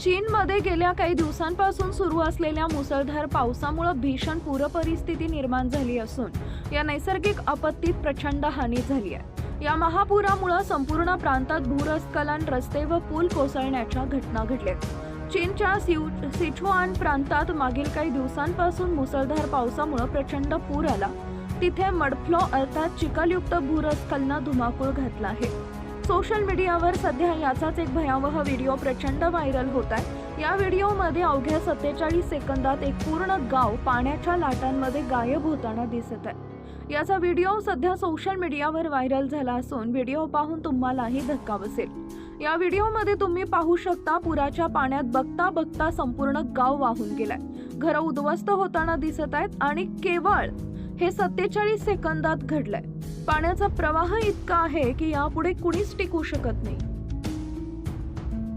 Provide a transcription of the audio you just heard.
चीनमध्ये गेल्या काही दिवसांपासून सुरू असलेल्या मुसळधार पावसामुळे भीषण पूरपरिस्थिती निर्माण झाली असून या नैसर्गिक आपत्तीत प्रचंड हानी झाली आहे. या महापुरामुळे संपूर्ण प्रांतात भूरस्खलन रस्ते व पूल कोसळण्याच्या घटना घडल्यात चीनच्या सिउ सिचुआन प्रांतात मागील काही दिवसांपासून मुसळधार पावसामुळे प्रचंड पूर आला. तिथे मडफ्लो अर्थात चिखलयुक्त भूरस्खलनं धुमाकूळ घातला आहे. सोशल मीडियावर सध्या याचाच एक भयावह व्हिडिओ प्रचंड व्हायरल होत आहे. या व्हिडिओमध्ये अवघ्या सत्तेचाळीस सेकंदात एक पूर्ण गाव पाण्याच्या लाटांमध्ये गायब होताना दिसत आहे. याचा व्हिडिओ सध्या सोशल मीडियावर व्हायरल झाला असून व्हिडिओ पाहून तुम्हालाही धक्का बसेल. या व्हिडिओमध्ये तुम्ही पाहू शकता पुराच्या पाण्यात बघता बघता संपूर्ण गाव वाहून गेलाय. घरं उद्ध्वस्त होताना दिसत आहेत आणि केवळ हे सत्तेचाळीस सेकंदात घडलंय. पाण्याचा प्रवाह इतका आहे की यापुढे कुणीच टिकू शकत नाही.